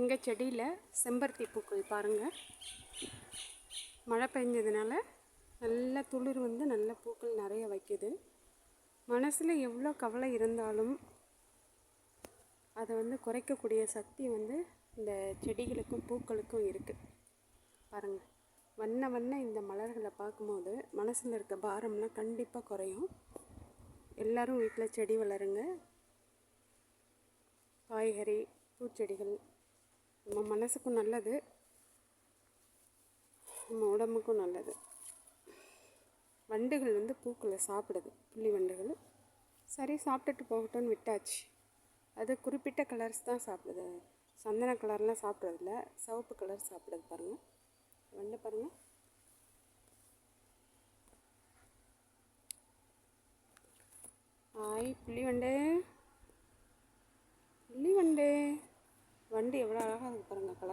எங்கள் செடியில் செம்பருத்தி பூக்கள் பாருங்கள் மழை பெஞ்சதுனால நல்ல துளிர் வந்து நல்ல பூக்கள் நிறைய வைக்குது. மனசில் எவ்வளோ கவலை இருந்தாலும் அதை வந்து குறைக்கக்கூடிய சக்தி வந்து இந்த செடிகளுக்கும் பூக்களுக்கும் இருக்குது பாருங்கள் வண்ண வண்ண இந்த மலர்களை பார்க்கும்போது மனசில் இருக்க பாரம்லாம் கண்டிப்பாக குறையும். எல்லோரும் வீட்டில் செடி வளருங்க. காய்கறி பூச்செடிகள் நம்ம மனசுக்கும் நல்லது நம்ம உடம்புக்கும் நல்லது. வண்டுகள் வந்து பூக்களை சாப்பிடுது புள்ளி வண்டுகள். சரி சாப்பிட்டுட்டு போகட்டும்னு விட்டாச்சு. அது குறிப்பிட்ட கலர்ஸ் தான் சாப்பிடுது. சந்தன கலர்லாம் சாப்பிட்றதில்ல சிவப்பு கலர் சாப்பிடுது பாருங்கள் வண்டு பாருங்கள் ஆய் புள்ளி வண்டு. புள்ளி எவ்வளோ அழகாக இருக்குது பாருங்கள் கலர்